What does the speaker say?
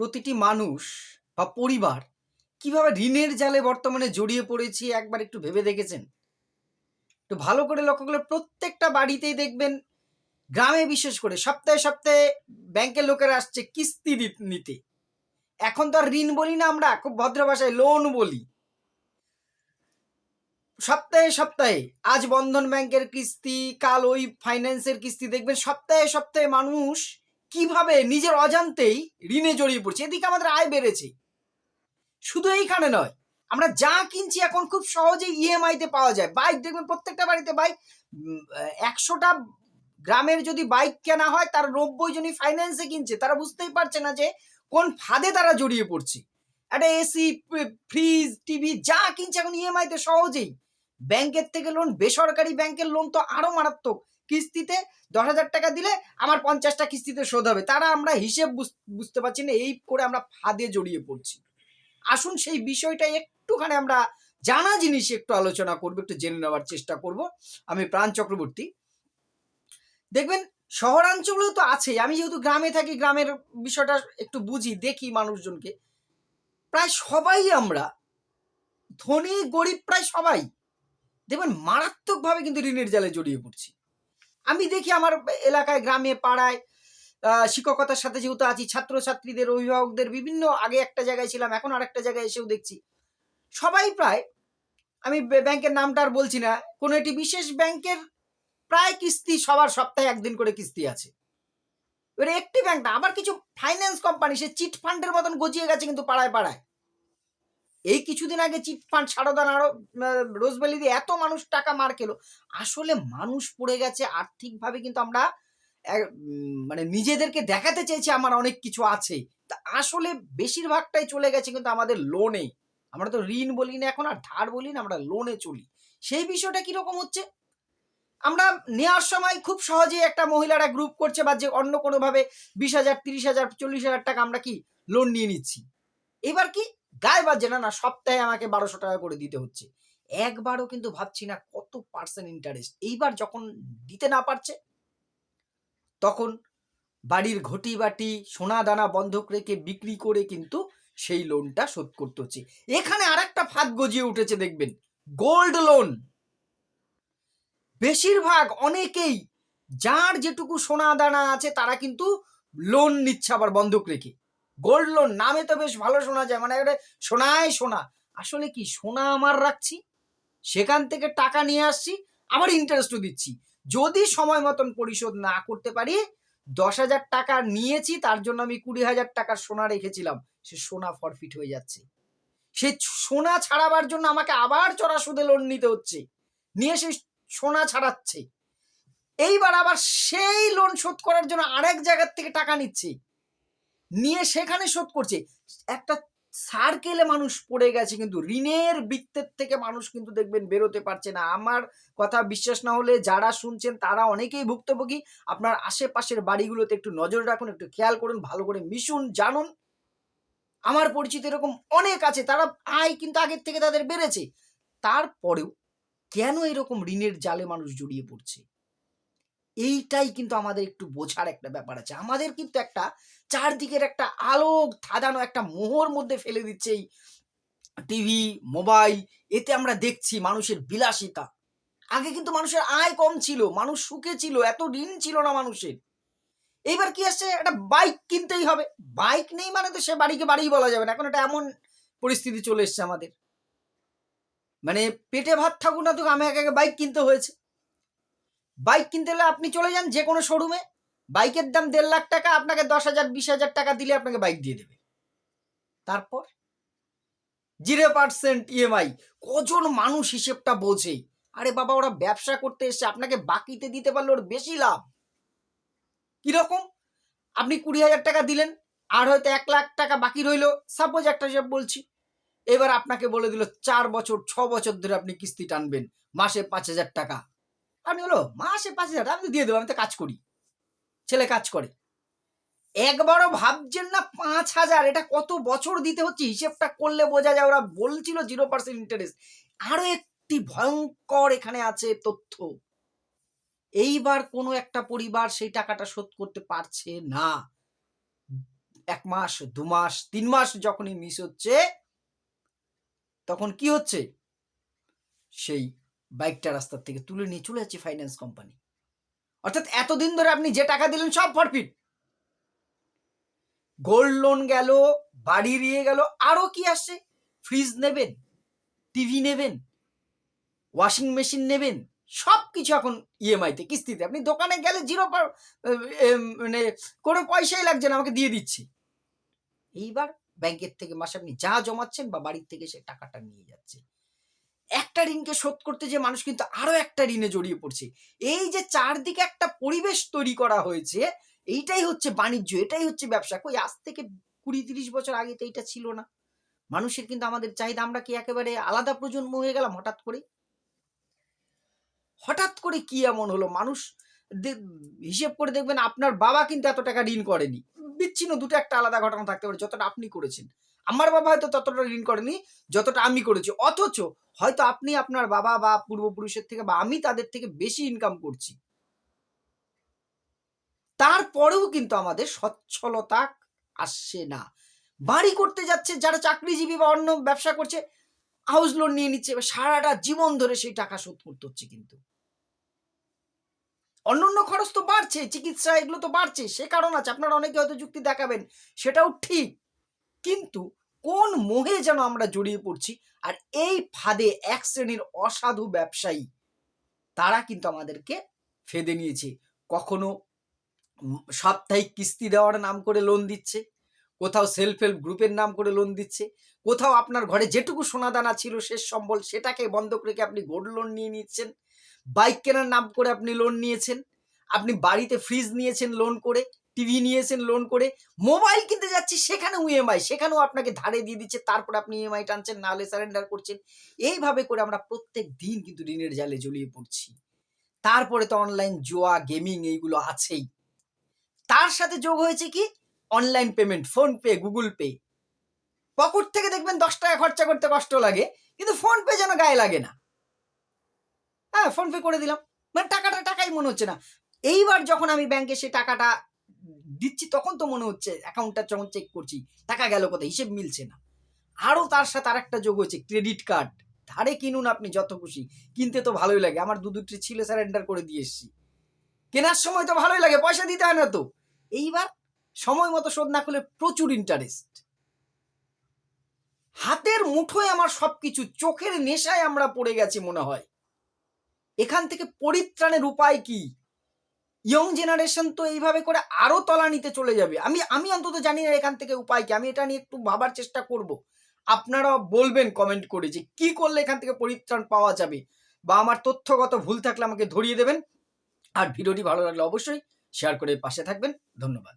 প্রতিটি মানুষ বা পরিবার কীভাবে ঋণের জালে বর্তমানে জড়িয়ে পড়েছি, একবার একটু ভেবে দেখেছেন? একটু ভালো করে লক্ষ্য করলে প্রত্যেকটা বাড়িতেই দেখবেন, গ্রামে বিশেষ করে সপ্তাহে সপ্তাহে ব্যাংকের লোকেরা আসছে কিস্তি নিতে। এখন তো আর ঋণ বলি না আমরা, খুব ভদ্র ভাষায় লোন বলি। সপ্তাহে সপ্তাহে আজ বন্ধন ব্যাংকের কিস্তি, কাল ওই ফাইন্যান্সের কিস্তি দেখবেন, সপ্তাহে সপ্তাহে মানুষ কীভাবে নিজের অজান্তেই ঋণে জড়িয়ে পড়ছে? এদিকে আমাদের আয় বেড়েছে। শুধু এইখানে নয়, আমরা যা কিনছি এখন খুব সহজেই ইএমআই তে পাওয়া যায়। বাইক দেখবেন প্রত্যেকটা বাড়িতে বাইক একশোটা গ্রামের যদি বাইক কেনা হয়, তার নব্বই জনই ফাইন্যান্সে কিনছে। তারা বুঝতেই পারছে না যে কোন ফাঁদে তারা জড়িয়ে পড়ছে। একটা এসি ফ্রিজ টিভি যা কিনছে এখন ইএমআই তে সহজেই। ব্যাংকের থেকে লোন বেসরকারি ব্যাংকের লোন তো আরও মারাত্মক। কিস্তিতে দশ হাজার টাকা দিলে আমার পঞ্চাশটা কিস্তিতে শোধ হবে। তারা আমরা হিসেব বুঝ- বুঝতে পারছি না, এই করে আমরা ফাঁদে জড়িয়ে পড়ছি। আসুন সেই বিষয়টা একটুখানি আমরা জানা জিনিস একটু আলোচনা করব, একটু জেনে নেওয়ার চেষ্টা করব। আমি প্রাণ চক্রবর্তী। দেখবেন, শহরাঞ্চলেও তো আছে আমি যেহেতু গ্রামে থাকি, গ্রামের বিষয়টা একটু বুঝি, দেখি মানুষজনকে। প্রায় সবাই আমরা ধনী, গরিব, প্রায় সবাই। দেখবেন, মারাত্মকভাবে কিন্তু ঋণের জালে জড়িয়ে পড়ছি। আমি দেখি আমার এলাকায়, গ্রামে, পাড়ায় শিক্ষকতার সাথে যেহেতু আছি, ছাত্রছাত্রীদের, অভিভাবকদের বিভিন্ন আগে একটা জায়গায় ছিলাম, এখন আর একটা জায়গায় এসেও দেখছি। সবাই প্রায়, আমি ব্যাংকের নামটা আর বলছি না, কোনো একটি বিশেষ ব্যাংকের প্রায় কিস্তি সবার সপ্তাহে একদিন করে কিস্তি আছে। এবারে একটি ব্যাংক না, আবার কিছু ফাইন্যান্স কোম্পানি সে চিট ফান্ডের মতন গজিয়ে গেছে কিন্তু পাড়ায় পাড়ায়। এই কিছুদিন আগে চিট ফান্ড সারদান আরও রোজবেলি দিয়ে এত মানুষ টাকা মার খেলো। আসলে মানুষ পড়ে গেছে, আর্থিকভাবে কিন্তু আমরা মানে নিজেদেরকে দেখাতে চেয়েছি, আমার অনেক কিছু আছে। তা আসলে বেশিরভাগটাই চলে গেছে কিন্তু আমাদের লোনে আমরা তো ঋণ বলি না এখন, আর ধার বলি না, আমরা লোনে চলি। সেই বিষয়টা কীরকম হচ্ছে? আমরা নেওয়ার সময় খুব সহজেই একটা মহিলারা গ্রুপ করছে বা যে অন্য কোনোভাবে বিশ হাজার, তিরিশ হাজার, চল্লিশ হাজার টাকা আমরা কি লোন নিয়ে নিচ্ছি। এবার কি গায়ে বাজছে না না, সপ্তাহে আমাকে বারোশো টাকা করে দিতে হচ্ছে। একবারও কিন্তু ভাবছি না কত পার্সেন্ট ইন্টারেস্ট এইবার যখন দিতে না পারছে, তখন বাড়ির ঘটি বাটি সোনা দানা বন্ধক রেখে বিক্রি করে কিন্তু সেই লোনটা শোধ করতে হচ্ছে। এখানে আর একটা ফাঁদ গজিয়ে উঠেছে, দেখবেন। গোল্ড লোন বেশিরভাগ অনেকেই, যার যেটুকু সোনা দানা আছে, তারা কিন্তু লোন নিচ্ছে আবার বন্ধক রেখে। গোল্ড লোন নামে তো বেশ ভালো শোনা যায় মানে একটা সোনায় সোনা। আসলে কি, সোনা আমার রাখছি, সেখান থেকে টাকা নিয়ে আসছি, আবার ইন্টারেস্টও দিচ্ছি। যদি সময় মতন পরিশোধ না করতে পারি, দশ হাজার টাকা নিয়েছি, তার জন্য আমি কুড়ি হাজার টাকার সোনা রেখেছিলাম, সে সোনা ফরফিট হয়ে যাচ্ছে। সে সোনা ছাড়াবার জন্য আমাকে আবার চড়া সুদে লোন নিতে হচ্ছে, নিয়ে সেই সোনা ছাড়াচ্ছে। এইবার আবার সেই লোন শোধ করার জন্য আরেক জায়গার থেকে টাকা নিচ্ছে। নিয়ে সেখানে শোধ করছে। একটা সার্কেলে মানুষ পড়ে গেছে কিন্তু, ঋণের বৃত্তের থেকে মানুষ কিন্তু দেখবেন বেরোতে পারছে না। আমার কথা বিশ্বাস না হলে যারা শুনছেন তারা অনেকেই ভুক্তভোগী। আপনার আশেপাশের বাড়িগুলোতে একটু নজর রাখুন, একটু খেয়াল করুন, ভালো করে মিশুন, জানুন। আমার পরিচিত এরকম অনেক আছে, তারা আয় কিন্তু আগের থেকে তাদের বেড়েছে। তারপরেও কেন এরকম ঋণের জালে মানুষ জড়িয়ে পড়ছে? এইটাই কিন্তু আমাদের একটু বোঝার একটা ব্যাপার আছে। আমাদের কিন্তু একটা চারদিকের একটা আলোক ধাঁধানো একটা মোহর মধ্যে ফেলে দিচ্ছে এই টিভি, মোবাইল, এতে আমরা দেখছি মানুষের বিলাসিতা। আগে কিন্তু মানুষের আয় কম ছিল, মানুষ সুখে ছিল, এত ঋণ ছিল না মানুষের। এইবার কি আসছে? একটা বাইক কিনতেই হবে। বাইক নেই মানে তো সে বাড়িকে বাড়িই বলা যাবে না। এখন একটা এমন পরিস্থিতি চলে এসছে আমাদের। মানে পেটে ভাত থাকুক না তো আমি একে বাইক কিনতে হয়েছে। বাইক কিনতে হলে আপনি চলে যান যে কোনো শোরুমে বাইকের দাম দেড় লাখ টাকা, আপনাকে দশ হাজার, বিশ হাজার টাকা দিলে আপনাকে বাইক দিয়ে দেবে। তারপর? জিরো পার্সেন্ট ইএমআই কজন মানুষ হিসেবটা বোঝে? আরে বাবা, ওরা ব্যবসা করতে এসে আপনাকে বাকিতে দিতে পারলে ওর বেশি লাভ। কীরকম? আপনি কুড়ি হাজার টাকা দিলেন, আর হয়তো এক লাখ টাকা বাকি রইল। সাপোজ একটা হিসাব বলছি। এবার আপনাকে বলে দিল, চার বছর, ছ বছর ধরে আপনি কিস্তি টানবেন, মাসে পাঁচ হাজার টাকা। আপনি হলো মাসে পাঁচ হাজার আমি তো দিয়ে দেবো, আমি তো কাজ করি। ছেলে কাজ করে। একবারও ভাবছেন না পাঁচ হাজার, এটা কত বছর দিতে হচ্ছে? হিসেবটা করলে বোঝা যায়, ওরা বলছিল জিরো পার্সেন্ট ইন্টারেস্ট আরও একটি ভয়ঙ্কর এখানে আছে তথ্য। এইবার কোনো একটা পরিবার সেই টাকাটা শোধ করতে পারছে না। এক মাস, দু মাস, তিন মাস যখনই মিস হচ্ছে, তখন কি হচ্ছে? সেই বাইকটা রাস্তার থেকে তুলে নিয়ে চলে যাচ্ছে ফাইন্যান্স কোম্পানি অর্থাৎ এতদিন ধরে আপনি যে টাকা দিলেন সব ফরফিট গোল্ড লোন গেল, বাড়ি দিয়ে গেল, আরও কি আসছে? ফ্রিজ নেবেন টিভি নেবেন ওয়াশিং মেশিন নেবেন সব কিছু এখন ইএমআইতে কিস্তিতে। আপনি দোকানে গেলে জিরো মানে কোনো পয়সাই লাগছে না, আমাকে দিয়ে দিচ্ছি। এইবার ব্যাংকের থেকে মাসে আপনি যা জমাচ্ছেন বা বাড়ির থেকে সে টাকাটা নিয়ে যাচ্ছে। একটা ঋণকে শোধ করতে যে মানুষ কিন্তু আরও একটা ঋণে জড়িয়ে পড়ছে। এই যে চারদিকে একটা পরিবেশ তৈরি করা হয়েছে, এইটাই হচ্ছে বাণিজ্য, এটাই হচ্ছে ব্যবসা। কই, আজ থেকে কুড়ি তিরিশ বছর আগে তো এইটা ছিল না। মানুষের কিন্তু আমাদের চাহিদা, আমরা কি একেবারে আলাদা প্রজন্ম হয়ে গেলাম হঠাৎ করে হঠাৎ করে কি এমন হলো? মানুষ হিসেব করে দেখবেন আপনার বাবা কিন্তু এত টাকা ঋণ করেনি। বিচ্ছিন্ন দুটো একটা আলাদা ঘটনা থাকতে পারে, যতটা আপনি করেছেন। আমার বাবা হয়তো ততটা ঋণ করেনি, যতটা আমি করেছি। অথচ হয়তো আপনি আপনার বাবা বা পূর্বপুরুষের থেকে বা আমি তাদের থেকে বেশি ইনকাম করছি। তারপরেও কিন্তু আমাদের সচ্ছলতা আসছে না। বাড়ি করতে যাচ্ছে, যারা চাকরিজীবী বা অন্য ব্যবসা করছে হাউস লোন নিয়ে নিচ্ছে, সারাটা জীবন ধরে সেই টাকা শোধ করতে হচ্ছে কিন্তু। অন্যান্য খরচ তো বাড়ছে, চিকিৎসা এগুলো তো বাড়ছে, সে কারণ আছে, আপনারা অনেকে হয়তো যুক্তি দেখাবেন, সেটাও ঠিক। কিন্তু কোন মোহে যেন আমরা জড়িয়ে পড়ছি, আর এই ফাঁদে এক শ্রেণির অসাধু ব্যবসায়ী, তারা কিন্তু আমাদেরকে ফেদে নিয়েছে। কখনো সাপ্তাহিক কিস্তি দেওয়ার নাম করে লোন দিচ্ছে, কোথাও সেলফ হেল্প গ্রুপের নাম করে লোন দিচ্ছে, কোথাও আপনার ঘরে যেটুকু সোনাদানা ছিল, শেষ সম্বল সেটাকে বন্ধক রেখে আপনি গোল্ড লোন নিয়ে নিচ্ছেন। বাইক কেনার নাম করে আপনি লোন নিয়েছেন, আপনি বাড়িতে ফ্রিজ নিয়েছেন লোন করে টিভি নিয়েছেন লোন করে মোবাইল কিনতে যাচ্ছি সেখানেও ইএমআই সেখানেও আপনাকে ধারে দিয়ে দিচ্ছে, তারপর আপনি ইএমআই টানছেন নাহলে সারেন্ডার করছেন। এইভাবে করে আমরা প্রত্যেক দিন কিন্তু ঋণের জালে জড়িয়ে পড়ছি। তারপরে তো অনলাইন জোয়া গেমিং এইগুলো আছেই। তার সাথে যোগ হয়েছে কি? Online payment PhonePe Google Pay pocket থেকে দেখবেন দশ টাকা খরচা করতে কষ্ট লাগে, কিন্তু ফোন পে যেন গায়ে লাগে না। হ্যাঁ ফোনপে করে দিলাম। মানে টাকাটা, টাকাই মনে হচ্ছে না। এইবার যখন আমি ব্যাংকে সে টাকাটা দিচ্ছি, তখন তো মনে হচ্ছে অ্যাকাউন্টটা যখন চেক করছি, টাকা গেল কোথায়? হিসেব মিলছে না। আরও তার সাথে আরেকটা যোগ হয়েছে ক্রেডিট কার্ড ধারে কিনুন আপনি, যত খুশি। কিনতে তো ভালোই লাগে। আমার দু দুটি ছিল স্যারেন্ডার করে দিয়ে এসছি। কেনার সময় তো ভালোই লাগে, পয়সা দিতে হয় না তো। এইবার সময় মতো শোধ না করলে প্রচুর ইন্টারেস্ট হাতের মুঠোয় আমার সবকিছু, চোখের নেশায় আমরা পড়ে গেছি মনে হয়। এখান থেকে পরিত্রাণের উপায় কি? ইয়ং জেনারেশন তো এইভাবে করে আরও তলানিতে চলে যাবে। আমি আমি অন্তত জানি না এখান থেকে উপায় কি। আমি এটা নিয়ে একটু ভাবার চেষ্টা করব। আপনারা বলবেন কমেন্ট করে যে কি করলে এখান থেকে পরিত্রাণ পাওয়া যাবে? বা আমার তথ্যগত ভুল থাকলে আমাকে ধরিয়ে দেবেন। আর ভিডিওটি ভালো লাগলে অবশ্যই শেয়ার করে পাশে থাকবেন। ধন্যবাদ।